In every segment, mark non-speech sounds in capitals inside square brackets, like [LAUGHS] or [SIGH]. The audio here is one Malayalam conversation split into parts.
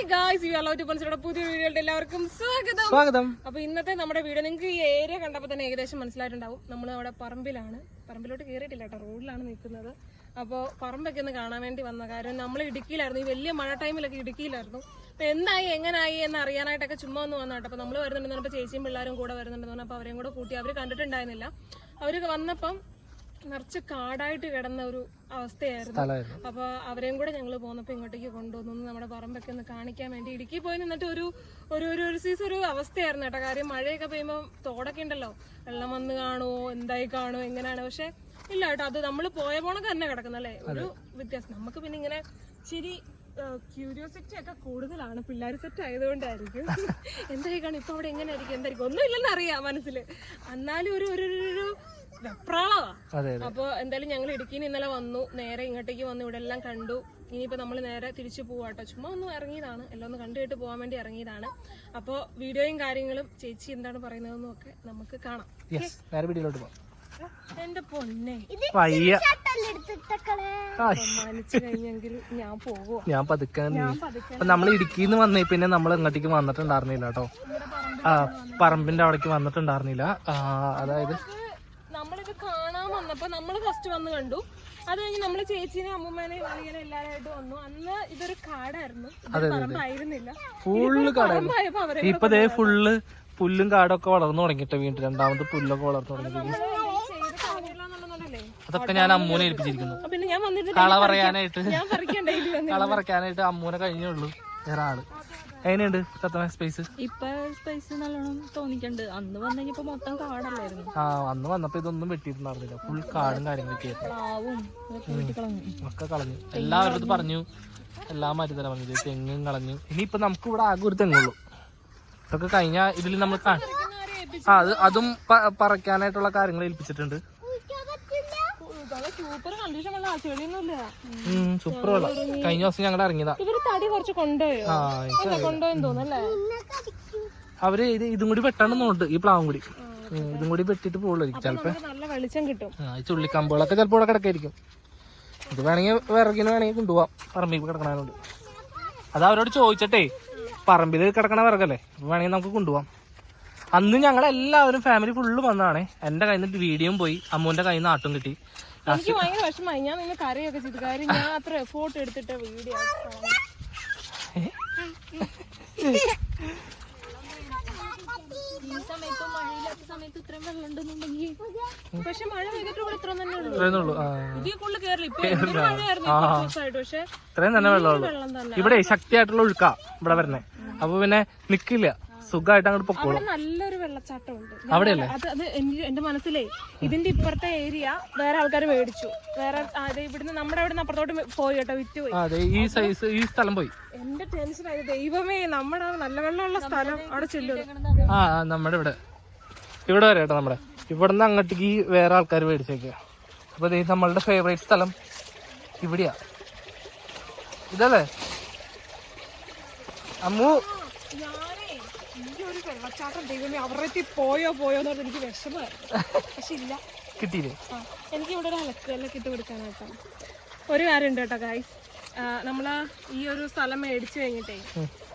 Hi guys you allow to പൺസിയുടെ പുതിയ വീഡിയോയുടെ എല്ലാവർക്കും സ്വാഗതം. സ്വാഗതം. അപ്പൊ ഇന്നത്തെ നമ്മുടെ വീഡിയോ നിങ്ങൾക്ക് ഈ ഏരിയ കണ്ടപ്പോൾ തന്നെ ഏകദേശം മനസ്സിലായിട്ടുണ്ടാവും. നമ്മൾ അവിടെ പറമ്പിലാണ്. പറമ്പിലോട്ട് കയറിയിട്ടില്ല കേട്ടോ റോഡിലാണ് നിൽക്കുന്നത്. അപ്പോൾ പറമ്പൊക്കെ ഒന്ന് കാണാൻ വേണ്ടി വന്ന കാര്യം നമ്മൾ ഇടുക്കിയിലായിരുന്നു. ഈ വലിയ മഴ ടൈമിലൊക്കെ ഇടുക്കിയിലായിരുന്നു. അപ്പൊ എന്തായി എങ്ങനായി എന്ന് അറിയാനായിട്ടൊക്കെ ചുമ്മാ ഒന്ന് വന്നാട്ടോ അപ്പൊ നമ്മൾ വരുന്നുണ്ടെന്ന് പറഞ്ഞപ്പോൾ ചേച്ചിയും പിള്ളേരും കൂടെ വരുന്നുണ്ടെന്ന് പറഞ്ഞപ്പോൾ അവരെയും കൂടെ കൂട്ടി. അവർ കണ്ടിട്ടുണ്ടായിരുന്നില്ല. അവർ വന്നപ്പം നിറച്ച് കാടായിട്ട് കിടന്ന ഒരു അവസ്ഥയായിരുന്നു. അപ്പൊ അവരെയും കൂടെ ഞങ്ങൾ പോന്നപ്പോ ഇങ്ങോട്ടേക്ക് കൊണ്ടുവന്നു. നമ്മുടെ പറമ്പൊക്കെ ഒന്ന് കാണിക്കാൻ വേണ്ടി ഇടുക്കി പോയി നിന്നിട്ട് ഒരു ഒരു ഒരു ഒരു സീസൺ ഒരു അവസ്ഥയായിരുന്നു കേട്ടോ. കാര്യം മഴയൊക്കെ പെയ്യുമ്പോൾ തോടൊക്കെ ഉണ്ടല്ലോ. വെള്ളം വന്ന് കാണുമോ എന്തായി കാണുമോ എങ്ങനെയാണ്? പക്ഷെ ഇല്ല കേട്ടോ. അത് നമ്മൾ പോയ പോണൊക്കെ തന്നെ കിടക്കുന്നല്ലേ? ഒരു വ്യത്യാസം. നമുക്ക് പിന്നെ ഇങ്ങനെ ഇച്ചിരി ക്യൂരിയോസിറ്റി ഒക്കെ കൂടുതലാണ്. പിള്ളേർ സെറ്റ് ആയതുകൊണ്ടായിരിക്കും. എന്തായിരിക്കണം? കാണും ഇപ്പൊ അവിടെ എങ്ങനെ ആയിരിക്കും എന്തായിരിക്കും? ഒന്നും ഇല്ലെന്ന് അറിയാം മനസ്സിൽ എന്നാലും ഒരു ഒരു വെപ്രാളവാ. അപ്പൊ എന്തായാലും ഞങ്ങൾ ഇടുക്കിയിൽ ഇന്നലെ വന്നു. നേരെ ഇങ്ങോട്ടേക്ക് വന്നു. ഇവിടെ എല്ലാം കണ്ടു. ഇനിയിപ്പോൾ നമ്മൾ നേരെ തിരിച്ചു പോവാട്ടോ. ചുമ്മാ ഒന്ന് ഇറങ്ങിയതാണ്. എല്ലാം ഒന്ന് കണ്ടുകെട്ട് പോകാൻ വേണ്ടി ഇറങ്ങിയതാണ്. അപ്പോൾ വീഡിയോയും കാര്യങ്ങളും ചേച്ചി എന്താണ് പറയുന്നതെന്നും ഒക്കെ നമുക്ക് കാണാം. നേരെ വീട്ടിലോട്ട് പോവാം. എന്റെ പൊന്നെ. വയ്യ. ഞാൻ പതുക്കാൻ അപ്പൊ നമ്മൾ ഇടുക്കിന്ന് വന്നേ പിന്നെ നമ്മൾ ഇങ്ങോട്ടേക്ക് വന്നിട്ടുണ്ടായിരുന്നില്ല കേട്ടോ. ആ പറമ്പിന്റെ അവിടേക്ക് വന്നിട്ടുണ്ടായിരുന്നില്ല. അതായത് നമ്മളിത് കാണാൻ വന്നപ്പോ നമ്മൾ ഫസ്റ്റ് വന്ന് കണ്ടു. അത് കഴിഞ്ഞ് നമ്മൾ ചേച്ചീനെ അമ്മൂമ്മേനെയും എല്ലാരായിട്ട് വന്നു. അന്ന് ഇതൊരു കാടായിരുന്നു. പറമ്പായിരുന്നില്ല. ഫുള്ള് പറമ്പായപ്പോ അവരെ ഇപ്പൊ ദേ ഫുള്ള് പുല്ലും കാടൊക്കെ വളർന്നു തുടങ്ങിട്ട് വീണ്ടും. രണ്ടാമത് പുല്ലൊക്കെ വളർന്നു തുടങ്ങി. അതൊക്കെ ഞാൻ അമ്മൂനെ ഏൽപ്പിച്ചിരിക്കുന്നു. കള പറയാനായിട്ട് കള പറിക്കാനായിട്ട് അമ്മൂനെ കഴിഞ്ഞുള്ളൂ വേറെ ആൾ. എങ്ങനെയുണ്ട് സ്പേസ് ഇപ്പൊ സ്പേസ് നല്ലോണം തോന്നിക്കണ്ട്. അന്ന് വന്നു കഴിഞ്ഞപ്പോ മൊത്തം കാടല്ലായിരുന്നു. ആ അന്ന് വന്നപ്പോ ഇതൊന്നും വെട്ടിയിട്ടുണ്ടായിരുന്നില്ല ഫുൾ കാടും കാര്യങ്ങളൊക്കെ ഒക്കെ കളഞ്ഞു. എല്ലാവരും പറഞ്ഞു. എല്ലാം മാറ്റി തരാൻ പറഞ്ഞു തെങ്ങും കളഞ്ഞു. ഇനിയിപ്പൊ നമുക്ക് ഇവിടെ ആകെ ഒരു തെങ്ങുള്ളൂ. ഇതൊക്കെ കഴിഞ്ഞ ഇതിൽ നമ്മൾ ആ അത് അതും പറയ്ക്കാനായിട്ടുള്ള കാര്യങ്ങൾ ഏൽപ്പിച്ചിട്ടുണ്ട്. സൂപ്പർ കണ്ടീഷൻ ചെടിയൊന്നുമില്ല സൂപ്പർ വെള്ളം കഴിഞ്ഞ ദിവസം ഞങ്ങൾ ഇറങ്ങിയതാ. ഇവർ തടി കുറച്ച് കൊണ്ടുപോയോ? കൊണ്ടുപോയെന്ന് തോന്നുന്നല്ലേ? അവർ ഇത് ഇതും കൂടി വെട്ടണമെന്നുണ്ട് ഈ പ്ലാവും കൂടി. ഇതും കൂടി വെട്ടിട്ട് പോകുള്ളൂ ചിലപ്പോ. നല്ല വെളിച്ചം കിട്ടും. ഈ ചുള്ളിക്കമ്പുകളൊക്കെ ചിലപ്പോൾ ഇവിടെ കിടക്കായിരിക്കും. ഇത് വേണമെങ്കിൽ വിറകിന് വേണമെങ്കിൽ കൊണ്ടുപോവാം പറമ്പിൽ കിടക്കണതിനോട് അത് അവരോട് ചോദിച്ചിട്ടേ പറമ്പിൽ കിടക്കണ വിറകല്ലേ വേണമെങ്കിൽ നമുക്ക് കൊണ്ടുപോവാം. അന്ന് ഞങ്ങൾ എല്ലാവരും ഫാമിലി ഫുള്ള് വന്നതാണ്. എന്റെ കയ്യിൽ നിന്ന് വീഡിയോയും പോയി അമ്മുവിന്റെ കയ്യിൽ നിന്ന് ആട്ടും കിട്ടി. എനിക്ക് ഭയങ്കര വിഷമായി ഞാൻ നിന്ന് കരയൊക്കെ ചെയ്തു. കാര്യം ഞാൻ അത്ര എഫോർട്ട് എടുത്തിട്ട് വീഡിയോ പക്ഷെ മഴ പെയ്തിട്ട് ഇവിടെ ഇത്ര തന്നെ ഉള്ളൂ. ഇത്രയേ ഉള്ളൂ. ആ. ഇതിൽ കൂടുതൽ കേറില്ല. ഇപ്പൊ എന്തൊരു മഴയായിരുന്നു ഈ കുറച്ച് ദിവസമായിട്ട്. പക്ഷെ ഇത്രയും തന്നെ വെള്ളം ഇവിടെ ശക്തിയായിട്ടുള്ള ഒഴുക്കാ ഇവിടെ വരുന്നേ അപ്പൊ പിന്നെ നിക്കില്ല. സുഖമായിട്ട് അങ്ങോട്ട് പൊക്കോളും. അവിടെ നല്ലൊരു വെള്ളച്ചാട്ടം ഉണ്ട് അവിടെയല്ലേ? അത് അത് എന്റെ മനസ്സിലേ ഇതിന്റെ ഇപ്പുറത്തെ ഏരിയ വേറെ ആൾക്കാർ മേടിച്ചു. വേറെ ഇവിടുന്ന് നമ്മുടെ അവിടെ നിന്ന് അപ്പുറത്തോട്ട് പോയി കേട്ടോ വിറ്റ് പോയി. ആ, അതെ ഈ സൈസ് ഈ സ്ഥലം പോയി. എന്റെ ടെൻഷൻ ആയത് ദൈവമേ നമ്മുടെ നല്ല വെള്ളമുള്ള സ്ഥലം അവിടെ ചെല്ലും. ആ നമ്മുടെ ഇവിടെ. ഇവിടെ വരെ കേട്ടോ നമ്മുടെ. ഇവിടെ നിന്ന് അങ്ങോട്ടേക്ക് വേറെ ആൾക്കാർ മേടിച്ചേക്കുക അപ്പൊ ദേ നമ്മളുടെ ഫേവറേറ്റ് സ്ഥലം ഇവിടെയാ. ഇതല്ലേ? അമ്മു. വെള്ളച്ചാട്ടം ദൈവമേ അവരുടെ പോയോ പോയോ എന്ന് എനിക്ക് വിഷമമായിരുന്നു പക്ഷെ ഇല്ല. കിട്ടിയില്ലേ? എനിക്ക് ഇവിടെ ഒരു അലക്കുകല്ലൊക്കെ ഇട്ട് കൊടുക്കാനായിട്ടാണ് ഒരു കാര്യം ഉണ്ട് കേട്ടോ ഗായ്സ് നമ്മൾ ഈ ഒരു സ്ഥലം മേടിച്ചു കഴിഞ്ഞിട്ടേ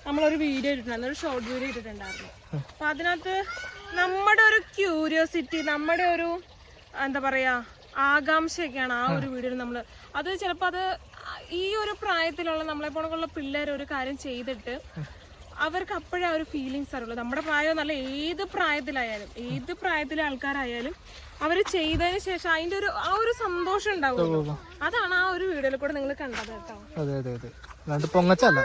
നമ്മളൊരു വീഡിയോ ഇട്ടിട്ടുണ്ട് ഒരു ഷോർട്ട് വീഡിയോ ഇട്ടിട്ടുണ്ടായിരുന്നു. അപ്പൊ അതിനകത്ത് നമ്മുടെ ഒരു ക്യൂരിയോസിറ്റി നമ്മുടെ ഒരു എന്താ പറയാ ആകാംക്ഷയൊക്കെയാണ് ആ ഒരു വീഡിയോയിൽ നമ്മൾ അത് ചിലപ്പോ അത് ഈ ഒരു പ്രായത്തിലുള്ള നമ്മളെ പോണക്കുള്ള പിള്ളേർ ഒരു കാര്യം ചെയ്തിട്ട് അവർക്ക് അപ്പോഴേ ആ ഒരു ഫീലിങ്സ് അറിയുള്ളൂ. നമ്മുടെ പ്രായം നല്ല ഏത് പ്രായത്തിലായാലും ഏത് പ്രായത്തിലെ ആൾക്കാരായാലും അവർ ചെയ്തതിന് ശേഷം അതിന്റെ ഒരു ആ ഒരു സന്തോഷം ഉണ്ടാവുമല്ലോ. അതാണ് ആ ഒരു വീഡിയോയിൽ കൂടെ നിങ്ങൾ കണ്ടത് കേട്ടോ. ഒരിക്കലും പൊങ്ങച്ചല്ല.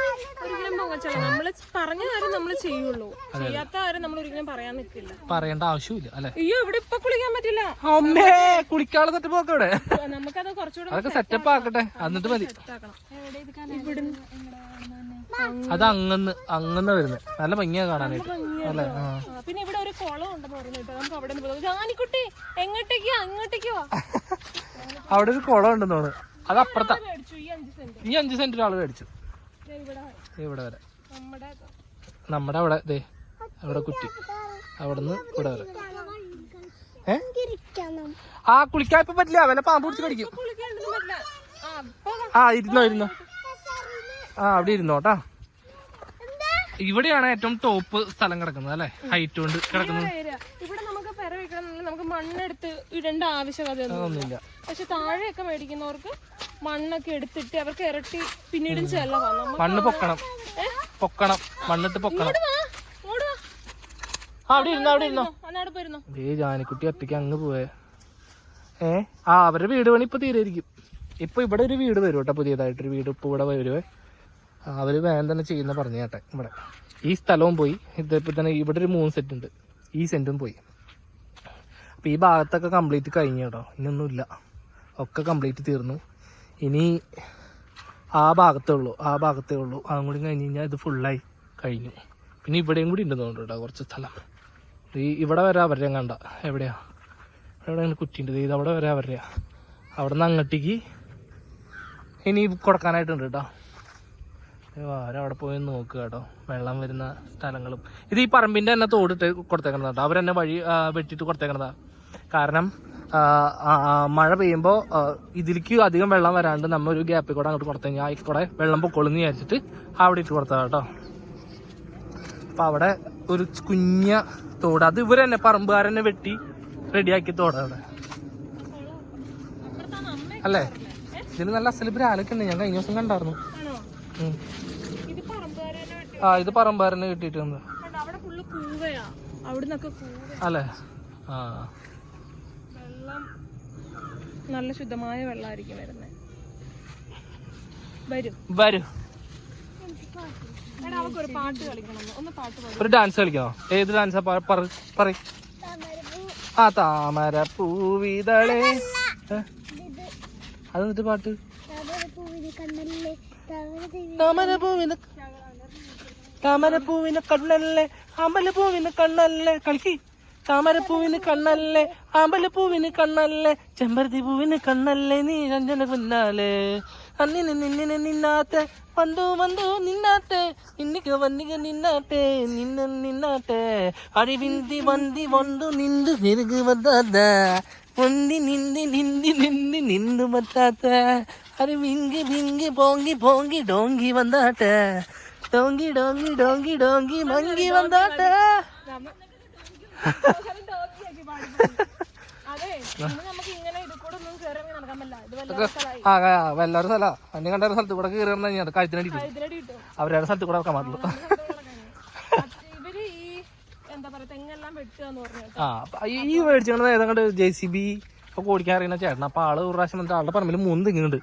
നമ്മൾ പറഞ്ഞ കാര്യം നമ്മൾ ചെയ്യുള്ളൂ. ചെയ്യാത്ത കാര്യം നമ്മൾ ഒരിക്കലും പറയാൻ നിൽക്കില്ല പറയേണ്ട ആവശ്യമില്ല അല്ലെ? അയ്യോ ഇവിടെ ഇപ്പൊ കുളിക്കാൻ പറ്റില്ല. അമ്മേ കുളിക്കാനുള്ള സെറ്റപ്പ് ഒക്കെ ഇവിടെ. നമുക്കത് കുറച്ചുകൂടെ അതൊക്കെ സെറ്റപ്പ് ആക്കട്ടെ. എന്നിട്ട് മതി. സെറ്റാക്കണം അത് അങ്ങന്ന് അങ്ങന്ന് വരുന്നത് നല്ല ഭംഗിയാ കാണാനായിട്ട്. അല്ലേ? പിന്നെ ഇവിടെ ഒരു കുളം ഉണ്ടെന്ന് പറയുന്നത് നമുക്ക് അവിടെ ജാനിക്കുട്ടി എങ്ങോട്ടേക്കോ അങ്ങോട്ടേക്കോ. അവിടെ ഒരു കുളം ഉണ്ടെന്ന് തോന്നുന്നു. അത് അപ്പുറത്താ. ഈ അഞ്ച് സെന്റ്. ആൾ മേടിച്ചു. ഇവിടെ വരെ. നമ്മുടെ അവിടെ ദേ അവിടെ കുറ്റി അവിടുന്ന് ഇവിടെ വരെ. ഏ? ആ കുളിക്കാൻ ഇപ്പൊ പറ്റില്ല. വല്ല പാമ്പ് പിടിച്ച് കടിക്കും. ആ ഇരുന്നോ ഇരുന്നോ. ആ അവിടെ ഇരുന്നോട്ടാ ഇവിടെയാണ് ഏറ്റവും ടോപ്പ് സ്ഥലം കിടക്കുന്നത് അല്ലെ? ഹൈറ്റ് കൊണ്ട് കിടക്കുന്നത്. ഇവിടെ നമുക്ക് പെര വെക്കണമെന്നുണ്ടെങ്കിൽ നമുക്ക് മണ്ണെടുത്ത് ഇടേണ്ട ആവശ്യമില്ല പക്ഷെ താഴെയൊക്കെ മേടിക്കുന്നവർക്ക് മണ്ണൊക്കെ എടുത്തിട്ട് അവർക്ക് ഇരട്ടി പിന്നീടും മണ്ണ് പൊക്കണം. പൊക്കണം. മണ്ണിട്ട് പൊക്കണം. അവിടെ ഇരുന്നോ അവിടെ ഇരുന്നോ. ഏ ജാനിക്കുട്ടി ഒറ്റയ്ക്ക് അങ്ങ് പോയേ. ഏ? ആ അവരുടെ വീട് പണി ഇപ്പൊ തീരായിരിക്കും. ഇപ്പൊ ഇവിടെ ഒരു വീട് വരും കേട്ടോ പുതിയതായിട്ടൊരു വീട് ഇപ്പൊ ഇവിടെ വരുവേ ആ, അവർ വേഗം തന്നെ ചെയ്യുന്ന പറഞ്ഞു കേട്ടെ ഇവിടെ. ഈ സ്ഥലവും പോയി. ഇതിപ്പോൾ തന്നെ ഇവിടെ ഒരു മൂന്ന് സെറ്റ് ഉണ്ട്. ഈ സെന്റും പോയി. അപ്പോൾ ഈ ഭാഗത്തൊക്കെ കംപ്ലീറ്റ് കഴിഞ്ഞു കേട്ടോ. ഇനിയൊന്നുമില്ല. ഒക്കെ കംപ്ലീറ്റ് തീർന്നു. ഇനി ആ ഭാഗത്തേ ഉള്ളൂ. ആ ഭാഗത്തേ ഉള്ളൂ. അതും കൂടി കഴിഞ്ഞ് കഴിഞ്ഞാൽ ഇത് ഫുള്ളായി കഴിഞ്ഞു. പിന്നെ ഇവിടെയും കൂടി ഉണ്ടെന്ന് തോന്നുന്നു കേട്ടോ കുറച്ച് സ്ഥലം. ഈ ഇവിടെ വരെ അവരുടെ കണ്ട. എവിടെയാ? എവിടെ അങ്ങനെ കുറ്റിയുണ്ട്? ഇത് അവിടെ വരെ അവരുടെയാ അവിടെ നിന്ന് അങ്ങോട്ടേക്ക് ഇനി കൊടുക്കാനായിട്ടുണ്ട് കേട്ടോ. അവരവിടെ പോയി നോക്കുക കേട്ടോ. വെള്ളം വരുന്ന സ്ഥലങ്ങളും. ഇത് ഈ പറമ്പിന്റെ തന്നെ തോടിട്ട് കൊടുത്തേക്കണതാ കേട്ടോ. അവരെന്നെ വഴി വെട്ടിയിട്ട് കൊടുത്തേക്കണതാ. കാരണം മഴ പെയ്യുമ്പോൾ ഇതിലേക്ക് അധികം വെള്ളം വരാണ്ട് നമ്മ ഒരു ഗ്യാപ്പിൽ കൂടെ അങ്ങോട്ട് കൊടുത്തു കഴിഞ്ഞാൽ ആയിക്കൂടെ വെള്ളം പൊക്കോളും പൊക്കോളെന്ന് വിചാരിച്ചിട്ട് അവിടെ ഇട്ട് കൊടുത്തതാ കേട്ടോ. അപ്പൊ അവിടെ ഒരു കുഞ്ഞ തോട്. അത് ഇവർ തന്നെ പറമ്പുകാരനെ വെട്ടി റെഡിയാക്കി തോട് അവിടെ. അല്ലേ? ഇതിന് നല്ല അസൽ ബ്രാലൊക്കെ ഉണ്ട്. ഞാൻ കഴിഞ്ഞ ദിവസം കണ്ടായിരുന്നു. ആ ഇത് പറമ്പാരനെ കിട്ടിട്ടുണ്ട് അല്ലേ? ആ. വെള്ളം നല്ല ശുദ്ധമായ വെള്ളമായിരിക്കും വരുന്നത് വരും. ഒരു പാട്ട് കളിക്കണം ഒന്ന് പാട്ട് ഒരു ഡാൻസ് കളിക്കണോ? ഏത് ഡാൻസാ? പറ ആ താമര പൂവിതളേ? അത് എന്നിട്ട് പാട്ട്? താമര പൂവിന് കണ്ണല്ലേ അമ്പലപ്പൂവിന് കണ്ണല്ലേ കളിക്കി. താമരപ്പൂവിന് കണ്ണല്ലേ അമലപ്പൂവിന് കണ്ണല്ലേ ചെമ്പരത്തി പൂവിന് കണ്ണല്ലേ നീ രഞ്ജന പിന്നാലെ അന്നിന് നിന്നിന് നിന്നാത്തെ വന്നു വന്നു നിന്നാട്ടെ നിന്നിക്ക് വന്നിക നിന്നാട്ടെ നിന്ന നിന്നാട്ടെ അടിവിന്തി വന്തി വന്നു നിന്തു തിരികു വന്നാത്ത. ഒന്തി നിന്തി നിന്തി നിന്തി നിന്തു പറ്റാത്ത അരി വിങ്കി വിങ്കി പോങ്കി പോങ്കി ഡോങ്കി വന്നാട്ടെ. Donkey donkey donkey donkey monkey വന്നാട്ടെ. അതെ ഇനി അന്യ ഇങ്ങനെ ഇത് ഒന്നും കയറി നടക്കാൻ പറ്റില്ല ഇത് വല്ല സ്ഥലമായി ആ ആ, വല്ലാത്ത സ്ഥല. അന്നെ കണ്ട ഒരു സ്ഥലത്ത് കൂടെ കയറി വന്നാ കഴുത്തിനടി അവരുടെ സ്ഥലത്ത് കൂടെ വെക്കാൻ പാടുള്ളൂ. ഈ മേടിച്ചത് ഏതാണ്ട് ജെ സി ബി ഒക്കെ ഓടിക്കാൻ അറിയുന്ന ചേട്ടൻ അപ്പൊ ആൾ ഒരു പ്രാവശ്യം ആളുടെ പറമ്പിൽ മൂന്ന് തെങ്ങുണ്ട്.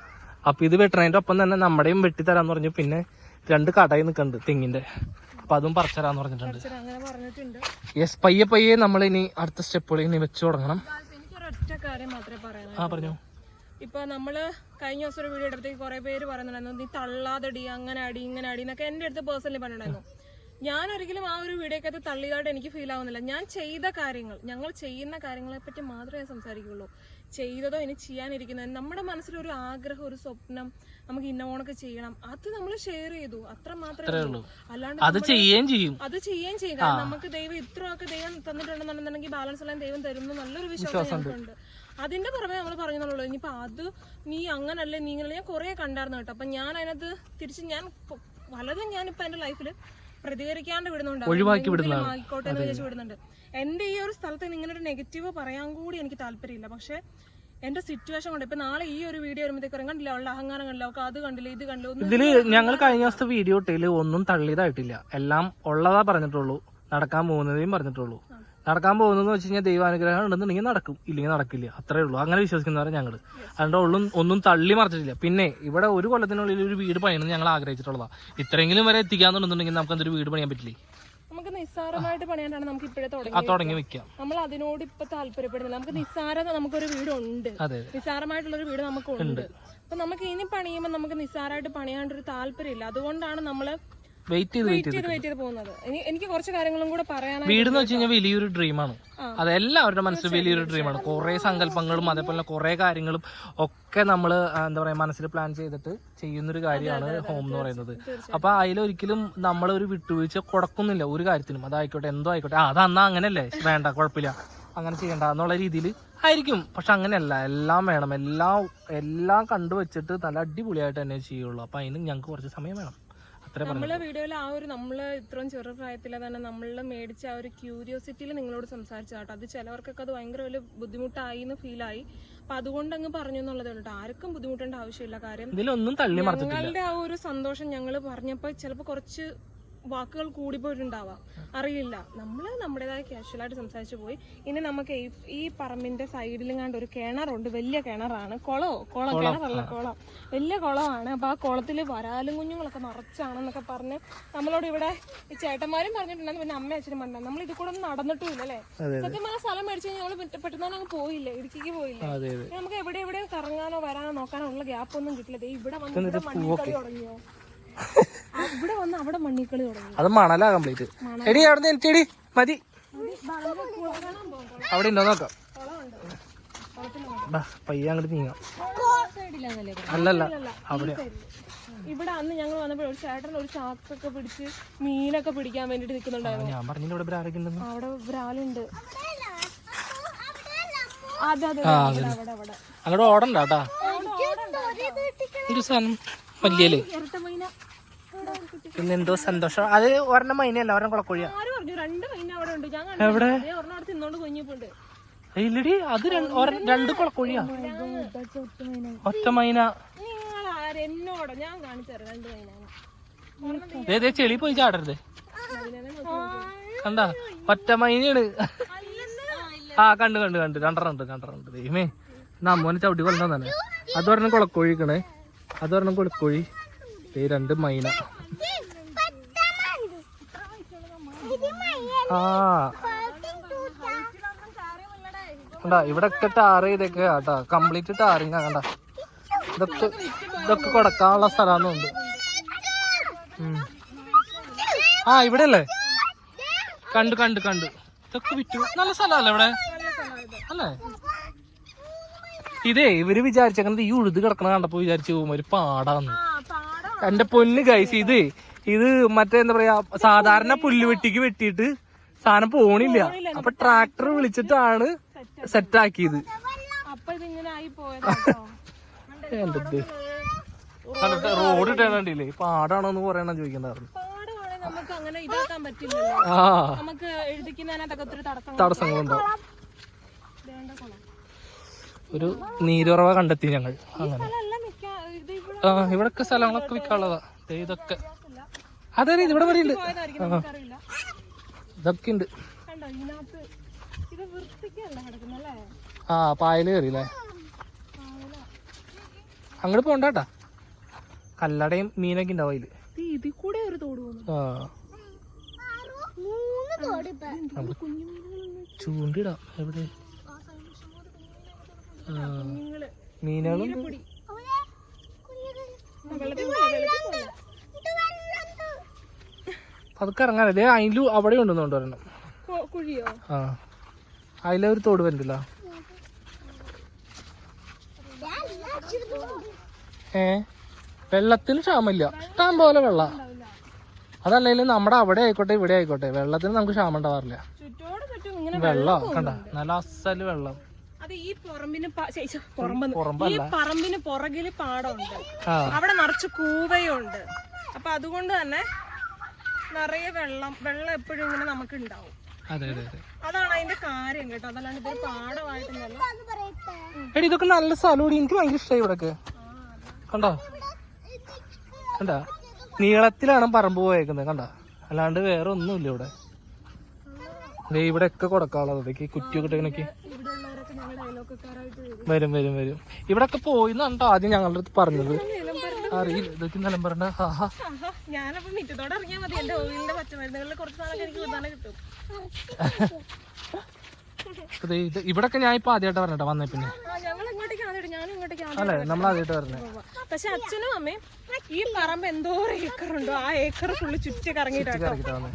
അപ്പൊ ഇത് വെട്ടണതിന്റെ ഒപ്പം തന്നെ നമ്മുടെയും വെട്ടിത്തരാന്ന് പറഞ്ഞു. പിന്നെ രണ്ട് കടയിൽ നിൽക്കുന്നുണ്ട് തെങ്ങിന്റെ. അപ്പൊ അതും പറിച്ചരാന്ന് പറഞ്ഞിട്ടുണ്ട്. യെസ് പയ്യെ പയ്യെ നമ്മൾ ഇനി അടുത്ത സ്റ്റെപ്പുകൾ ഇനി വെച്ചു തുടങ്ങണം. ഒറ്റ കാര്യം മാത്രമേ പറയാനുള്ളൂ. ആ പറഞ്ഞു. ഇപ്പൊ നമ്മൾ കഴിഞ്ഞ ദിവസം ഒരു വീഡിയോ എടുത്തേക്ക് കുറെ പേര് പറയുന്നുണ്ടായിരുന്നു നീ തള്ളാതടി അങ്ങനെ അടി ഇങ്ങനെ അടി എന്നൊക്കെ എന്റെ അടുത്ത് പേഴ്സണലി പറഞ്ഞിട്ടുണ്ടായിരുന്നു. ഞാൻ ഒരിക്കലും ആ ഒരു വീഡിയോക്കകത്ത് തള്ളിയതായിട്ട് എനിക്ക് ഫീൽ ആവുന്നില്ല. ഞാൻ ചെയ്ത കാര്യങ്ങൾ ഞങ്ങൾ ചെയ്യുന്ന കാര്യങ്ങളെ പറ്റി മാത്രമേ സംസാരിക്കുള്ളൂ ചെയ്തതോ ഇനി ചെയ്യാനിരിക്കുന്നത് നമ്മുടെ മനസ്സിലൊരു ആഗ്രഹം ഒരു സ്വപ്നം നമുക്ക് ഇന്ന ഓണൊക്കെ ചെയ്യണം. അത് നമ്മൾ ഷെയർ ചെയ്തു. അത്ര മാത്രമേ ഉള്ളൂ. അല്ലാണ്ട് അത് ചെയ്യുകയും ചെയ്യും. അത് ചെയ്യുകയും ചെയ്യുക നമുക്ക് ദൈവം ഇത്രയൊക്കെ ദൈവം തന്നിട്ടുണ്ടെന്നുണ്ടെങ്കിൽ ബാലൻസ് എല്ലാം ദൈവം തരുന്നു നല്ലൊരു വിശ്വാസം ഞങ്ങൾക്കുണ്ട്. അതിന്റെ പുറമെ നമ്മൾ പറയുന്നുള്ളൂ ഇനിയിപ്പോ അത് നീ അങ്ങനല്ലേ നീ ഇങ്ങനെ ഞാൻ കുറെ കണ്ടായിരുന്നു കേട്ടോ. അപ്പൊ ഞാൻ അതിനകത്ത് തിരിച്ച് ഞാൻ വളരെ പലതും ഞാനിപ്പോ എന്റെ ലൈഫിൽ പ്രതികരിക്കാണ്ട് വിടുന്നുണ്ട്. ഒഴിവാക്കി എന്തെങ്കിലും ആയിക്കോട്ടെ എന്ന് വിചാരിച്ച് വിടുന്നുണ്ട്. എന്റെ ഈ ഒരു സ്ഥലത്ത് നിന്ന് ഇങ്ങനെ ഒരു നെഗറ്റീവ് പറയാൻ കൂടി എനിക്ക് താല്പര്യമില്ല. പക്ഷെ എന്റെ സിറ്റുവേഷൻ കൊണ്ട് ഇപ്പൊ നാളെ ഈ ഒരു വീഡിയോ വരുമ്പോഴത്തേക്കും കണ്ടില്ല ഉള്ള അഹങ്കാരം കണ്ടില്ല അത് കണ്ടില്ല ഇത് കണ്ടില്ല? ഒന്നും ഇതിൽ ഞങ്ങൾ കഴിഞ്ഞ ദിവസത്തെ വീഡിയോ ഇട്ടതിൽ ഒന്നും തള്ളിയതായിട്ടില്ല. എല്ലാം ഉള്ളതാ പറഞ്ഞിട്ടുള്ളൂ. നടക്കാൻ പോകുന്നതേയും പറഞ്ഞിട്ടുള്ളൂ. നടക്കാൻ പോകുന്നതെന്ന് വെച്ച് കഴിഞ്ഞാൽ ദൈവാനുഗ്രഹം ഉണ്ടെന്നുണ്ടെങ്കിൽ നടക്കും. ഇല്ലെങ്കിൽ നടക്കില്ല. അത്രേ ഉള്ളൂ. അങ്ങനെ വിശ്വസിക്കുന്നവരെ ഞങ്ങൾ അതുകൊണ്ട് ഉള്ളും ഒന്നും തള്ളി മറിച്ചിട്ടില്ല. പിന്നെ ഇവിടെ ഒരു കൊല്ലത്തിനുള്ളിൽ ഒരു വീട് പണിയണം ഞങ്ങൾ ആഗ്രഹിച്ചിട്ടുള്ളതാണ് ഇത്രയെങ്കിലും വരെ എത്തിക്കാന്നുണ്ടെന്നുണ്ടെങ്കിൽ നമുക്ക് എന്തൊരു വീട് പണിയാൻ പറ്റില്ലേ? നമുക്ക് നിസ്സാരമായിട്ട് പണിയാണ്ടാണ് നമുക്ക് ഇപ്പോഴേ തുടങ്ങി വെക്കാം. നമ്മൾ അതിനോട് ഇപ്പൊ താല്പര്യപ്പെടുന്നില്ല. നമുക്ക് നിസ്സാരത നമുക്കൊരു വീടുണ്ട്. നിസ്സാരമായിട്ടുള്ള ഒരു വീട് നമുക്കുണ്ട്. അപ്പൊ നമുക്ക് ഇനി പണിയുമ്പോൾ നമുക്ക് നിസ്സാരമായിട്ട് പണിയാണ്ടൊരു താല്പര്യമില്ല. അതുകൊണ്ടാണ് നമ്മൾ വെയിറ്റ് ചെയ്ത് വെയിറ്റ് ചെയ്ത് വെയിറ്റ് ചെയ്ത് പോകുന്നത്. ഇനി എനിക്ക് കുറച്ച് കാര്യങ്ങളും കൂടെ പറയാനായി വീട് എന്ന് വെച്ച് കഴിഞ്ഞാൽ വലിയൊരു ഡ്രീമാണ്. അത് എല്ലാവരുടെ മനസ്സിൽ വലിയൊരു ഡ്രീമാണ് കുറെ സങ്കല്പങ്ങളും അതേപോലെ കുറെ കാര്യങ്ങളും ഒക്കെ നമ്മൾ എന്താ പറയാ മനസ്സിൽ പ്ലാൻ ചെയ്തിട്ട് ചെയ്യുന്നൊരു കാര്യമാണ് ഹോം എന്ന് പറയുന്നത്. അപ്പൊ അതിലൊരിക്കലും നമ്മളൊരു വിട്ടുവീഴ്ച കൊടുക്കുന്നില്ല. ഒരു കാര്യത്തിനും. അതായിക്കോട്ടെ എന്തോ ആയിക്കോട്ടെ. ആ അതന്നാ അങ്ങനെയല്ലേ? വേണ്ട കുഴപ്പമില്ല. അങ്ങനെ ചെയ്യണ്ട എന്നുള്ള രീതിയിൽ ആയിരിക്കും. പക്ഷെ അങ്ങനെയല്ല. എല്ലാം വേണം. എല്ലാം എല്ലാം കണ്ടുവച്ചിട്ട് നല്ല അടിപൊളിയായിട്ട് തന്നെ ചെയ്യുള്ളൂ. അപ്പൊ അതിന് ഞങ്ങൾക്ക് കുറച്ച് സമയം വേണം. നമ്മളെ വീഡിയോയിൽ ആ ഒരു നമ്മൾ ഇത്രയും ചെറു പ്രായത്തിലെ തന്നെ നമ്മളെ മേടിച്ച ആ ഒരു ക്യൂരിയോസിറ്റിയിൽ നിങ്ങളോട് സംസാരിച്ചതാട്ടോ അത് ചിലവർക്കൊക്കെ അത് ഭയങ്കര വലിയ ബുദ്ധിമുട്ടായി എന്ന് ഫീലായി അപ്പൊ അതുകൊണ്ട് അങ്ങ് പറഞ്ഞു എന്നുള്ളതേ ഉള്ളൂ ആർക്കും ബുദ്ധിമുട്ടേണ്ട ആവശ്യമില്ല. കാര്യം ഞങ്ങളുടെ ആ ഒരു സന്തോഷം ഞങ്ങൾ പറഞ്ഞപ്പോ ചിലപ്പോൾ കുറച്ച് വാക്കുകൾ കൂടിപ്പോയിട്ടുണ്ടാവാം. അറിയില്ല. നമ്മൾ നമ്മുടേതായ കാഷ്വലായിട്ട് സംസാരിച്ചു പോയി. ഇനി നമുക്ക് ഈ- പറമ്പിന്റെ സൈഡിലും കണ്ട് ഒരു കിണറുണ്ട്. വലിയ കിണറാണ്. കുളമോ കുളം കിണറല്ല കുളം. വലിയ കുളമാണ്. അപ്പൊ ആ കുളത്തിൽ വരാലും കുഞ്ഞുങ്ങളൊക്കെ നിറച്ചാണെന്നൊക്കെ പറഞ്ഞ് നമ്മളോട് ഇവിടെ ഈ ചേട്ടന്മാരും പറഞ്ഞിട്ടുണ്ടായിരുന്നു. പിന്നെ അമ്മ അച്ഛനും പറഞ്ഞു നമ്മൾ ഇത് കൂടെ ഒന്നും നടന്നിട്ടും ഇല്ലല്ലേ സത്യം പറഞ്ഞ സ്ഥലം മേടിച്ച് ഞങ്ങൾ പെട്ടെന്ന് അങ്ങ് പോയില്ലേ? ഇടുക്കിക്ക് പോയില്ലേ? നമുക്ക് എവിടെ എവിടെ കറങ്ങാനോ വരാനോ നോക്കാനോ ഉള്ള ഗ്യാപ്പ് ഒന്നും കിട്ടില്ല. ഇവിടെ വന്ന് ഇവിടെ മണ്ണിക്കളി തുടങ്ങിയോ [LAUGHS] ഇവിടെ വന്ന് അവിടെ മണ്ണിക്കളി തുടങ്ങി. അത് മണലാ കംപ്ലീറ്റ് എടി അവിടെ എനിച്ചെടി മതി. അവിടെ ഉണ്ടോ? നോക്കാം. പയ്യെ അങ്ങോട്ട് നീങ്ങാം. അല്ലല്ല അവിടെ ഇവിടെ അന്ന് ഞങ്ങൾ വന്നപ്പോൾ ഒരു ചേട്ടൻ ഒരു ചാക്കൊക്കെ പിടിച്ച് മീനൊക്കെ പിടിക്കാൻ വേണ്ടിട്ട് നിൽക്കുന്നുണ്ടായിരുന്നു ഞാൻ പറഞ്ഞില്ല ഇവിടെ അവിടെ ബ്രാലുണ്ട് അവിടെ അവിടെ. അങ്ങോട്ട് ഓടണ്ട കേട്ടാ. ഒരു സാധനം വലിയല്ലേ? പിന്നെ എന്തോ സന്തോഷം. അത് ഒരെണ്ണം മൈനല്ല ഒരെണ്ണം കുളക്കോഴിയാ. പറഞ്ഞു? എവിടെ? അതേ ഇല്ലടി അത് രണ്ട് കുളക്കോഴിയാ. ഒറ്റ മൈന. ഏതേ ചെളി പോയി ചാടരുത്. കണ്ട? ഒറ്റ മൈനയാണ്. ആ കണ്ട് കണ്ട് കണ്ട്. രണ്ടെണ്ണം ഉണ്ട് രണ്ടെണ്ണം ഉണ്ട് അമ്മോനെ ചവിട്ടി കൊല്ലാൻ തന്നെ. അത് അതൊരെണ്ണം കുളക്കോഴി. ദേ രണ്ട് മൈന. ആ. ഇവിടെ ഒക്കെ ടാർ ചെയ്തേക്ക് കേട്ടാ. കംപ്ലീറ്റ് ടാറിങ് കണ്ട. ഇതൊക്കെ ഇതൊക്കെ കൊടുക്കാനുള്ള സ്ഥലമാണെന്നുണ്ട് ആ ഇവിടെ അല്ലേ കണ്ടു കണ്ടു കണ്ടു. ഇതൊക്കെ വിറ്റു. നല്ല സ്ഥലമല്ലേ ഇവിടെ? അല്ലേ? ഇതേ ഇവർ വിചാരിച്ചേക്കുന്നത് ഈ ഉഴുത് കിടക്കണ കണ്ടപ്പോ വിചാരിച്ചു ഒരു പാടാന്ന്. എന്റെ പൊന്ന് കൈസ് ഇത് ഇത് മറ്റേ എന്താ പറയാ സാധാരണ പുല്ല് വെട്ടിക്ക് വെട്ടിയിട്ട് സാധനം പോണില്ല. അപ്പൊ ട്രാക്ടർ വിളിച്ചിട്ടാണ് സെറ്റ് ആക്കിയത് എന്റെ റോഡ് ഇട്ടേണ്ടില്ലേ പാടാണോന്ന് പറയണം ചോദിക്കണ്ടായിരുന്നു. തടസ്സങ്ങളുണ്ടോ. തടസ്സങ്ങളുണ്ടാവും ഒരു നീരുറവ കണ്ടെത്തി ഞങ്ങൾ. അങ്ങനെ. ആ ഇവിടൊക്കെ സ്ഥലങ്ങളൊക്കെ വിൽക്കാനുള്ളതാ ഇതൊക്കെ. അതെ ഇവിടെ നമുക്കറിയില്ല. ഇതൊക്കെ ഉണ്ട് ആ പായൽ കയറിയില്ലേ? അങ്ങോട്ട് പോണ്ടാട്ടാ. കല്ലടയും മീനൊക്കെ ഉണ്ടാവും അതിൽ. ഇതിൽ കൂടെ ഒരു തോട് ആ. ചൂണ്ടിടാം എവിടെ? മീനുകളുണ്ട്. വെള്ളത്തിൽ പോലെ ഇറങ്ങാൻ ഇറങ്ങാനല്ലേ അതിലും അവിടെ ഉണ്ടെന്നുണ്ട് ഒരെണ്ണം. ആ. അതിലെ ഒരു തോട് വരുന്നില്ല ഏ? വെള്ളത്തിന് ക്ഷാമില്ല ഇഷ്ടം പോലെ വെള്ളം. അതല്ലെങ്കിലും നമ്മുടെ അവിടെ ആയിക്കോട്ടെ ഇവിടെ ആയിക്കോട്ടെ. വെള്ളത്തിന് നമുക്ക് ക്ഷാമം ഉണ്ടാവാറില്ല. വെള്ളം കണ്ട? നല്ല അസൽ വെള്ളം. ഈ പറമ്പിന് ഈ പറമ്പിന് പുറകിൽ പാടമുണ്ട്. അവിടെ നിറച്ച് കൂവയുണ്ട്. അപ്പൊ അതുകൊണ്ട് തന്നെ നിറയെ വെള്ളം വെള്ളം എപ്പോഴും ഇങ്ങനെ നമുക്ക് ഉണ്ടാവും. അതെ അതെ അതെ. അതാണ് അതിന്റെ കാര്യം കേട്ടോ. അതല്ലാണ്ട് ഇതൊരു പാടമായിട്ടൊന്നല്ല എടി ഇതൊക്കെ നല്ല സ്ഥലം എനിക്ക് ഭയങ്കര ഇഷ്ടമായി ഇവിടൊക്കെ. കണ്ടോ? കണ്ടോ? നീളത്തിലാണ് പറമ്പ് പോയേക്കുന്നത്. കണ്ടോ? അല്ലാണ്ട് വേറെ ഒന്നുമില്ല ഇവിടെ. ദേ ഇവിടെ ഒക്കെ കൊടുക്കാനുള്ളത്. ഇതൊക്കെ ഈ കുറ്റിയൊക്കെ ഇട്ടേക്കണൊക്കെ വരും. വരും വരും ഇവിടെ ഇവിടൊക്കെ പോയിന്നാണ് ആദ്യം ഞങ്ങളുടെ അടുത്ത് പറഞ്ഞത്. അറിയില്ല ഇതൊക്കെ നിലം പറഞ്ഞ ആഹാ ആഹാ, ഞാനപ്പോ മിറ്റത്തോടെ ഇറങ്ങിയാൽ മതി. എന്റെ ഓയിലിന്റെ പച്ചമരുന്നുകളിൽ കുറച്ച് നാളൊക്കെ എനിക്ക് കിട്ടും. ഇവിടൊക്കെ ഞാൻ ഇപ്പൊ ആദ്യമായിട്ട് പറഞ്ഞിട്ടാ വന്നേ പിന്നെ. അല്ലേ നമ്മൾ ആദ്യമായിട്ട് പറഞ്ഞേ പക്ഷെ അച്ഛനും അമ്മയും ഈ പറമ്പ് എന്തോ ഏക്കർ ഉണ്ടോ? ആ ഏക്കർ ഫുള്ള് ചുറ്റി കറങ്ങിയിട്ട്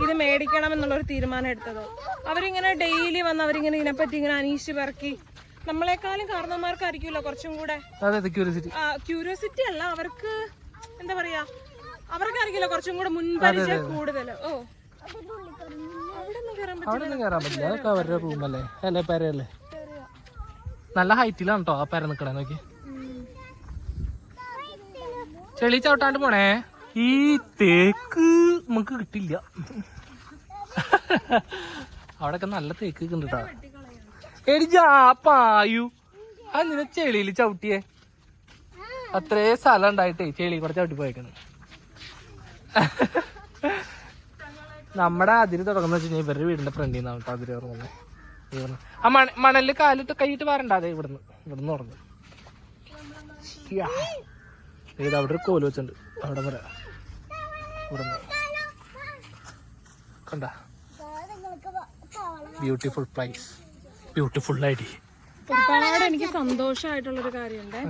ഇത് മേടിക്കണം എന്നുള്ള ഒരു തീരുമാനം എടുത്തത്. അവരിങ്ങനെ ഡെയിലി വന്ന് അവരിങ്ങനെ ഇതിനെപ്പറ്റി ഇങ്ങനെ അനീഷ് പിറക്കി നമ്മളെക്കാളും കാരണന്മാർക്കായിരിക്കുമല്ലോ കുറച്ചും കൂടെ. ക്യൂരിയസിറ്റി അല്ല അവർക്ക് എന്താ പറയാ അവർക്കായിരിക്കുമല്ലോ കുറച്ചും കൂടെ മുൻപരിചയം കൂടുതൽ. ഓ. അവിടെ ഒന്നും കയറാൻ പറ്റില്ല. അതൊക്കെ അവരുടെ റൂമല്ലേ അല്ലേ? പെരയല്ലേ? നല്ല ഹൈറ്റിലാണ് കേട്ടോ ആ പെര നിക്കണേ നോക്കി. ചെളി ചവിട്ടാണ്ട് പോണേ. ഈ തേക്ക് നമുക്ക് കിട്ടില്ല. [LAUGHS] അവിടെയൊക്കെ നല്ല തേക്ക് കണ്ടിട്ടാ എടിജാ പായു. അത് നിന്നെ ചെളിയിൽ ചവിട്ടിയേ. അത്രേ സ്ഥലം ഉണ്ടായിട്ടേ ചെളി കൂടെ ചവിട്ടി പോയേക്കുന്നു നമ്മുടെ അതിര് തുടങ്ങുന്ന വെച്ച് കഴിഞ്ഞാൽ ഇവരുടെ വീടിന്റെ ഫ്രണ്ടിൽ നിന്നാണ് കേട്ടോ അതിര് തുടങ്ങുന്നത്. ആ മണ മണലിൽ കാലിട്ട് കൈയിട്ട് വരണ്ടാതെ ഇവിടുന്ന്. ഇവിടുന്ന് തുടങ്ങും. ഇത് അവിടെ ഒരു കോൽ വെച്ചിട്ടുണ്ട്. അവിടെ വരെ. ഇവിടുന്ന്. കണ്ട? ബ്യൂട്ടിഫുൾ പ്ലേസ് ബ്യൂട്ടിഫുൾ ഐഡി ഒരുപാട് എനിക്ക് സന്തോഷമായിട്ടുള്ളൊരു കാര്യമുണ്ട്.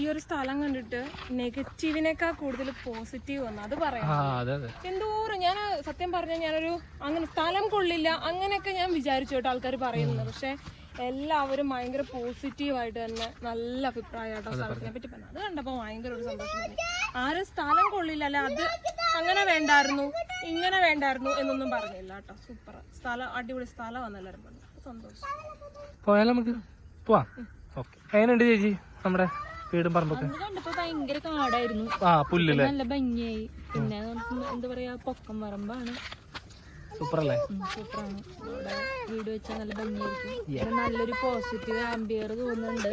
ഈ ഒരു സ്ഥലം കണ്ടിട്ട് നെഗറ്റീവിനേക്കാൾ കൂടുതൽ പോസിറ്റീവ് വന്നു. അത് പറയാം. എന്തോരം ഞാൻ സത്യം പറഞ്ഞാൽ ഞാനൊരു അങ്ങനെ സ്ഥലം കൊള്ളില്ല അങ്ങനെയൊക്കെ ഞാൻ വിചാരിച്ചു കേട്ടോ ആൾക്കാർ പറയുന്നത്. പക്ഷെ എല്ലാവരും ഭയങ്കര പോസിറ്റീവായിട്ട് തന്നെ നല്ല അഭിപ്രായമായിട്ടോ സ്ഥലത്തിനെ പറ്റി പറഞ്ഞു അത് കണ്ടപ്പോൾ ഭയങ്കര ഒരു സന്തോഷം തോന്നി. ആരും സ്ഥലം കൊള്ളില്ല അല്ലെ? അത് അങ്ങനെ വേണ്ടായിരുന്നു ഇങ്ങനെ വേണ്ടായിരുന്നു എന്നൊന്നും പറഞ്ഞില്ല കേട്ടോ. സൂപ്പർ സ്ഥലം അടിപൊളി സ്ഥലം വന്നെല്ലാവരും പറഞ്ഞു. പോയാലോ നമുക്ക്? പോവാം. ഓക്കെ. എങ്ങനെയുണ്ട് ചേച്ചി നമ്മുടെ വീടും പറമ്പൊക്കെ? ഭയങ്കര കാടായിരുന്നു. ആ പുല്ലില്ലേ നല്ല ഭംഗിയായി. പിന്നെ എന്താ പറയാ പൊക്കം പറമ്പാണ്. സൂപ്പർ അല്ലേ സൂപ്പറാണ്. വീട് വെച്ചാൽ നല്ല ഭംഗിയായിരിക്കും. നല്ലൊരു പോസിറ്റീവ് ആംബിയർ തോന്നുന്നുണ്ട്.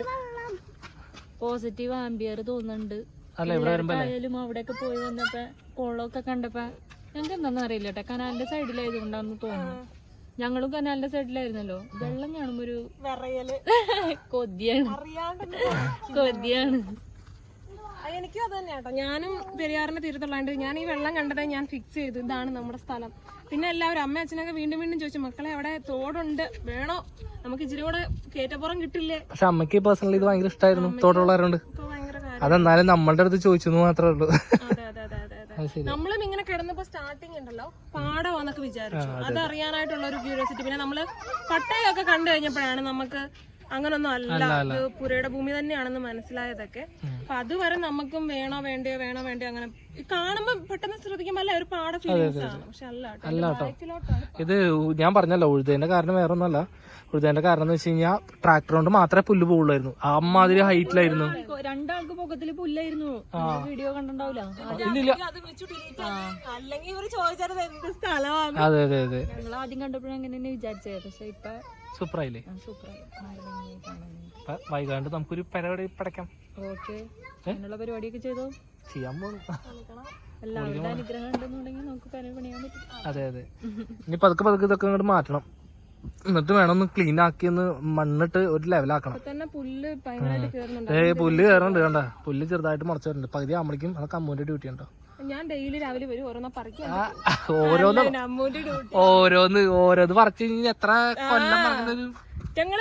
പോസിറ്റീവ് ആംബിയർ തോന്നുന്നുണ്ട്. ആയാലും അവിടെയൊക്കെ പോയി വന്നപ്പോ കുളമൊക്കെ കണ്ടപ്പോ ഞങ്ങൾക്ക് എന്താണെന്ന് അറിയില്ല കേട്ടോ കനാലിന്റെ സൈഡിലായതുകൊണ്ടാണെന്ന് തോന്നുന്നു. ഞങ്ങളും കനാലിന്റെ സൈഡിലായിരുന്നല്ലോ. വെള്ളം കാണുമ്പോ ഒരു വിറയൽ. [LAUGHS] കൊതിയാണ്. അറിയാണ്ട് കൊതിയാണ്. എനിക്കും അത് തന്നെ കേട്ടോ ഞാനും പെരിയാറിന്റെ തീരത്തുള്ളതുകൊണ്ട് ഞാൻ ഈ വെള്ളം കണ്ടതേ ഞാൻ ഫിക്സ് ചെയ്തു. ഇതാണ് നമ്മുടെ സ്ഥലം. പിന്നെ എല്ലാവരും അമ്മ അച്ഛനൊക്കെ വീണ്ടും വീണ്ടും ചോദിച്ചു മക്കളെ അവിടെ തോടുണ്ട്. വേണോ? നമുക്ക് ഇച്ചിരി കൂടെ കേറ്റപ്പുറം കിട്ടില്ലേ? പക്ഷെ അമ്മയ്ക്ക് പേഴ്സണലി ഇത് ഭയങ്കര ഇഷ്ടമായിരുന്നു തോടുള്ളവരുണ്ട്. അതെന്നാലും നമ്മളുടെ അടുത്ത് ചോദിച്ചു മാത്രമേ ഉള്ളൂ. അതെ അതെ അതെ. നമ്മളും ഇങ്ങനെ കിടന്നപ്പോ സ്റ്റാർട്ടിങ് ഉണ്ടല്ലോ പാടമാന്നൊക്കെ വിചാരിച്ചു. അത് അറിയാനായിട്ടുള്ള ഒരു ക്യൂരിയോസിറ്റി പിന്നെ നമ്മൾ പട്ടയൊക്കെ കണ്ടു കഴിഞ്ഞപ്പോഴാണ് നമുക്ക് അങ്ങനൊന്നും അല്ല പുരയുടെ ഭൂമി തന്നെയാണെന്ന് മനസ്സിലായതൊക്കെ. അപ്പൊ അതുവരെ നമുക്കും വേണോ വേണ്ടയോ വേണോ വേണ്ടയോ അങ്ങനെ കാണുമ്പോ പെട്ടെന്ന് ശ്രദ്ധിക്കുമ്പോ അല്ല ഒരു പാട ഫീലിങ്സ് ആണ്. പക്ഷെ അല്ല ഇത് ഞാൻ പറഞ്ഞല്ലോ ഉഴുതേന്റെ കാരണം വേറെ ഒന്നല്ല ഉഴുതേന്റെ കാരണം എന്ന് വെച്ച് കഴിഞ്ഞാൽ ട്രാക്ടർ കൊണ്ട് മാത്രമേ പുല്ല് പോകുള്ളായിരുന്നു അമ്മാതിരി ഹൈറ്റിലായിരുന്നു രണ്ടാൾക്ക് പൊക്കത്തിൽ പുല്ലായിരുന്നു. വീഡിയോ കണ്ടിട്ടുണ്ടാവില്ല ഇല്ലില്ല. അത് അതെ അതെ ഞങ്ങൾ ആദ്യം കണ്ടപ്പോഴും അങ്ങനെ തന്നെ വിചാരിച്ചത്. പക്ഷെ ഇപ്പൊ സൂപ്പറായില്ലേ? സൂപ്പറായി. നല്ല ഭംഗിയായി കാണാനായിട്ട്. അപ്പൊ വൈകാണ്ട് നമുക്കൊരു പരിപാടി പടക്കാം ഓക്കെ. അങ്ങനെയുള്ള പരിപാടിയൊക്കെ ചെയ്തോ? ചെയ്യാൻ പോകുന്നു എല്ലാവരുടെ അനുഗ്രഹം ഉണ്ടെന്നുണ്ടെങ്കിൽ നമുക്ക് പണിയാൻ പറ്റും. അതെ അതെ. ഇനി പതുക്കെ പതുക്കെ ഇതൊക്കെ അങ്ങോട്ട് മാറ്റണം. എന്നിട്ട് വേണം ഒന്ന് ക്ലീൻ ആക്കി ഒന്ന് മണ്ണിട്ട് ഒരു ലെവലാക്കണം ഇപ്പൊ തന്നെ പുല്ല് ഭയങ്കരമായിട്ട് കേറുന്നുണ്ട്. ഏ പുല്ല് കയറുന്നുണ്ട് കണ്ട? പുല്ല് ചെറുതായിട്ട് മുളച്ച് വരുന്നുണ്ട് പകുതി ആകുമ്പോഴേക്കും അതൊക്കെ അമ്മൂന്റെ ഡ്യൂട്ടി ഉണ്ടോ? ഞാൻ ഡെയിലി രാവിലെ വരും ഓരോന്ന് ഓരോന്ന് അമ്മൂന്റെ ഡ്യൂട്ടി ഓരോന്ന് ഓരോന്ന് പറിച്ചു കഴിഞ്ഞാൽ എത്ര കൊല്ലം പറഞ്ഞൊരു ഞങ്ങൾ.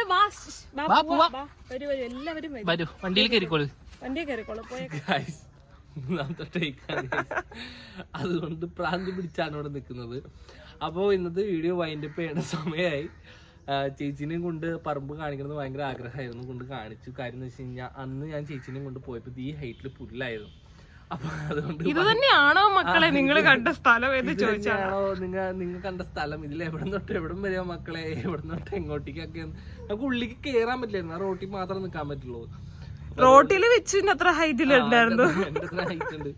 വരൂ വരൂ എല്ലാവരും വരും. വരൂ വണ്ടിയിൽ കയറിക്കോളൂ വണ്ടിയെ കയറിക്കോളൂ മൂന്നാമത്തെ ടേക്കാണ് അതുകൊണ്ട് പ്രാന്തി പിടിച്ചാണ് ഇവിടെ നിൽക്കുന്നത്. അപ്പോൾ ഇന്നത്തെ വീഡിയോ വൈൻഡപ്പ് ചെയ്യേണ്ട സമയമായി ചേച്ചിനെയും കൊണ്ട് പറമ്പ് കാണിക്കണമെന്ന് ഭയങ്കര ആഗ്രഹമായിരുന്നു. കൊണ്ട് കാണിച്ചു. കാര്യം എന്ന് വെച്ച് കഴിഞ്ഞാൽ അന്ന് ഞാൻ ചേച്ചിനെയും കൊണ്ട് പോയപ്പോൾ ഈ ഹൈറ്റിൽ പുല്ലായിരുന്നു. ഇത് തന്നെയാണോ മക്കളെ നിങ്ങൾ കണ്ട സ്ഥലം എന്ന് നിങ്ങൾ നിങ്ങൾ കണ്ട സ്ഥലം? ഇതിൽ എവിടെ തൊട്ട് എവിടം വരെയോ മക്കളെ? എവിടെ തൊട്ട് എങ്ങോട്ടേക്കൊക്കെ? നമുക്ക് ഉള്ളിക്ക് കേറാൻ പറ്റില്ലായിരുന്നു. ആ റോട്ടിൽ മാത്രം നിൽക്കാൻ പറ്റുള്ളൂ. റോട്ടിൽ വെച്ച് അത്ര ഹൈറ്റിൽ ഉണ്ടായിരുന്നു എന്റെ ഉണ്ട്.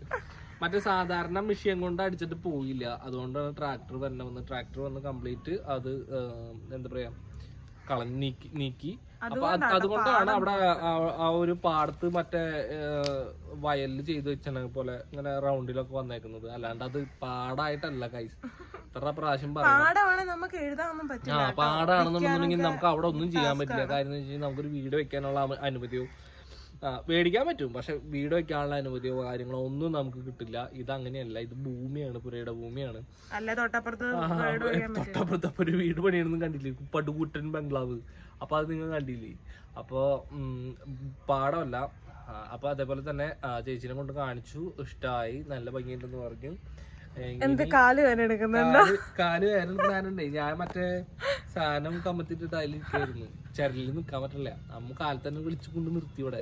മറ്റേ സാധാരണ മെഷീൻ കൊണ്ട് അടിച്ചിട്ട് പോയില്ല. അതുകൊണ്ടാണ് ട്രാക്ടർ തന്നെ വന്ന്. ട്രാക്ടർ വന്ന് കംപ്ലീറ്റ് അത് എന്താ പറയാ കളഞ്ഞ് നീക്കി നീക്കി. അപ്പൊ അതുകൊണ്ടാണ് അവിടെ ആ- ഒരു പാടത്ത് മറ്റേ വയലിൽ ചെയ്ത് വെച്ച പോലെ ഇങ്ങനെ റൗണ്ടിലൊക്കെ വന്നേക്കുന്നത്. അല്ലാണ്ട് അത് പാടായിട്ടല്ല കൈസ് ഇത്ര പ്രാവശ്യം പറഞ്ഞു നമുക്ക് പാടാണെന്നുണ്ടെങ്കിൽ നമുക്ക് അവിടെ ഒന്നും ചെയ്യാൻ പറ്റില്ല. കാര്യം എന്ന് വെച്ചാൽ നമുക്കൊരു വീട് വെക്കാനുള്ള അനുമതിയോ മേടിക്കാൻ പറ്റും. പക്ഷെ വീട് വെക്കാനുള്ള അനുമതിയോ കാര്യങ്ങളോ ഒന്നും നമുക്ക് കിട്ടില്ല. ഇത് അങ്ങനെയല്ല ഇത് ഭൂമിയാണ് പുരയുടെ ഭൂമിയാണ്. തൊട്ടപ്പുറത്ത് അപ്പൊ ഒരു വീട് പണിയൊന്നും കണ്ടില്ലേ? പടുകൂട്ടൻ ബംഗ്ലാവ്. അപ്പൊ അത് നിങ്ങൾ കണ്ടില്ലേ? അപ്പൊ പാടമല്ല. അപ്പൊ അതേപോലെ തന്നെ ചേച്ചിനെ കൊണ്ട് കാണിച്ചു. ഇഷ്ടമായി നല്ല ഭംഗിയുണ്ടെന്ന് പറഞ്ഞു. എന്ത് കാൽ വേന എടുക്കുന്നത് കാൽ ഞാനുണ്ടേ ഞാൻ മറ്റേ സാധനം കമ്മത്തിട്ട് അതിലിരിക്കായിരുന്നു ചരലിൽ നിൽക്കാൻ പറ്റില്ല. നമുക്ക് കാലത്ത് തന്നെ വിളിച്ചു കൊണ്ട് നിർത്തി ഇവിടെ.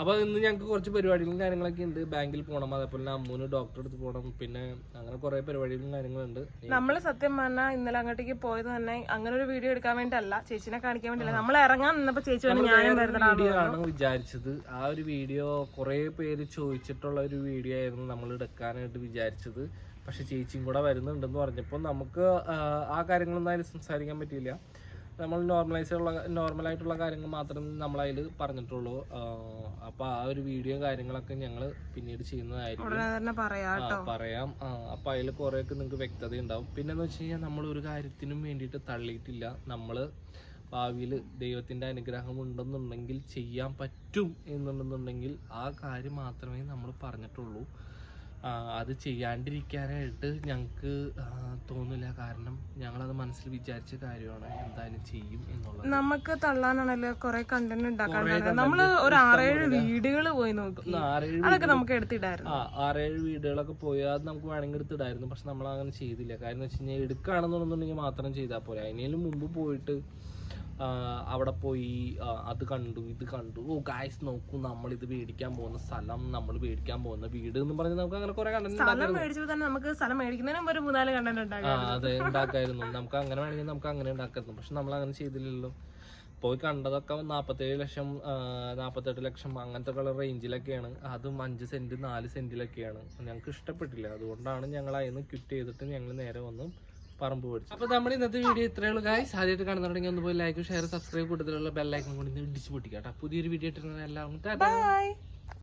അപ്പൊ ഇന്ന് ഞങ്ങൾക്ക് കുറച്ച് പരിപാടികളും കാര്യങ്ങളൊക്കെ ഉണ്ട്. ബാങ്കിൽ പോകണം അതേപോലെ അമ്മൂന് ഡോക്ടറെ അടുത്ത് പോകണം പിന്നെ അങ്ങനെ കുറെ പരിപാടികളും കാര്യങ്ങളുണ്ട്. നമ്മൾ സത്യം പറഞ്ഞാൽ ഇന്നലെ അങ്ങോട്ടേക്ക് പോയത് തന്നെ അങ്ങനെ ഒരു വീഡിയോ എടുക്കാൻ വേണ്ടിയല്ല. ചേച്ചിനെ കാണിക്കാൻ വേണ്ടിയല്ല. നമ്മൾ ഇറങ്ങാൻ നിന്നപ്പോ ചേച്ചി വീഡിയോ ആണ് വിചാരിച്ചത്. ആ ഒരു വീഡിയോ കുറെ പേര് ചോദിച്ചിട്ടുള്ള ഒരു വീഡിയോ ആയിരുന്നു നമ്മൾ എടുക്കാനായിട്ട് വിചാരിച്ചത്. പക്ഷെ ചേച്ചിയും കൂടെ വരുന്നുണ്ടെന്ന് പറഞ്ഞപ്പോൾ നമുക്ക് ആ, ആ കാര്യങ്ങളൊന്നും അതിൽ സംസാരിക്കാൻ പറ്റിയില്ല. നമ്മൾ നോർമലൈസ് ഉള്ള നോർമലായിട്ടുള്ള കാര്യങ്ങൾ മാത്രം നമ്മളതിൽ പറഞ്ഞിട്ടുള്ളൂ. അപ്പോൾ ആ ഒരു വീഡിയോ കാര്യങ്ങളൊക്കെ ഞങ്ങൾ പിന്നീട് ചെയ്യുന്നതായിരിക്കും. പറയാ അപ്പോൾ അപ്പൊ അതിൽ കുറേയൊക്കെ നിങ്ങൾക്ക് വ്യക്തത ഉണ്ടാവും. പിന്നെന്ന് വെച്ച് കഴിഞ്ഞാൽ നമ്മൾ ഒരു കാര്യത്തിനും വേണ്ടിയിട്ട് തള്ളിയിട്ടില്ല. നമ്മൾ ഭാവിയിൽ ദൈവത്തിന്റെ അനുഗ്രഹം ഉണ്ടെന്നുണ്ടെങ്കിൽ ചെയ്യാൻ പറ്റും എന്നുണ്ടെന്നുണ്ടെങ്കിൽ ആ കാര്യം മാത്രമേ നമ്മൾ പറഞ്ഞിട്ടുള്ളൂ. അത് ചെയ്യാണ്ടിരിക്കാനായിട്ട് ഞങ്ങൾക്ക് തോന്നില്ല. കാരണം ഞങ്ങളത് മനസ്സിൽ വിചാരിച്ച കാര്യമാണ് എന്തായാലും ചെയ്യും എന്നുള്ളത്. നമുക്ക് തള്ളാനാണല്ലോ കുറെ കണ്ടന്റ് ഉണ്ടാക്കാൻ നമ്മൾ ഒരു ആറേഴ് വീടുകൾ പോയി നോക്കി. അതൊക്കെ നമുക്ക് എടുത്തിടായിരുന്നു. ആ ആറേഴ് വീടുകളൊക്കെ പോയി അത് നമുക്ക് വേണമെങ്കിൽ എടുത്തിടായിരുന്നു. പക്ഷെ നമ്മൾ അങ്ങനെ ചെയ്തില്ല. കാരണം വെച്ച് കഴിഞ്ഞാൽ എടുക്കുകയാണെന്നുണ്ടെന്നുണ്ടെങ്കിൽ മാത്രം ചെയ്താൽ പോരെ. അതിനേലും മുമ്പ് പോയിട്ട് അവിടെ പോയി അത് കണ്ടു ഇത് കണ്ടു. ഓ ഗായ്സ് നോക്കൂ നമ്മൾ ഇത് മേടിക്കാൻ പോകുന്ന സ്ഥലം നമ്മൾ മേടിക്കാൻ പോകുന്ന വീട് എന്ന് പറഞ്ഞ് നമുക്ക് അങ്ങനെ കുറെ കണ്ടന്റ് നമുക്ക് സ്ഥലം മേടിക്കുന്നതിന് മുമ്പ് ഒരു മൂന്നാൽ കണ്ടന്റ് ആ അതെ ഉണ്ടാക്കായിരുന്നു. നമുക്ക് അങ്ങനെ വേണമെങ്കിൽ നമുക്ക് അങ്ങനെ ഉണ്ടാക്കായിരുന്നു. പക്ഷെ നമ്മൾ അങ്ങനെ ചെയ്തില്ലല്ലോ. പോയി കണ്ടതൊക്കെ നാൽപ്പത്തേഴ് ലക്ഷം നാൽപ്പത്തെട്ട് ലക്ഷം അങ്ങനത്തെ ഉള്ള റേഞ്ചിലൊക്കെയാണ് അതും അഞ്ച് സെന്റ് നാല് സെന്റിലൊക്കെയാണ് ഞങ്ങൾക്ക് ഇഷ്ടപ്പെട്ടില്ല. അതുകൊണ്ടാണ് ഞങ്ങൾ അതിന് ക്വിറ്റ് ചെയ്തിട്ട് ഞങ്ങൾ നേരെ വന്ന് പറമ്പ് പഠിച്ചു അപ്പൊ നമ്മുടെ ഇന്നത്തെ വീഡിയോ ഇത്രയേ ഉള്ളൂ ഗായ്സ് ആദ്യമായിട്ട് കാണുന്നുണ്ടെങ്കിൽ ഒന്ന് പോയി ലൈക്ക് ഷെയർ സബ്സ്ക്രൈബ് കൂടുതലുള്ള ബെല്ലൈക്കും കൂടി ഇടിച്ച് പൊട്ടിക്കാം കേട്ടോ. പുതിയൊരു വീഡിയോ ഇട്ടിരുന്ന എല്ലാവർക്കും ബൈ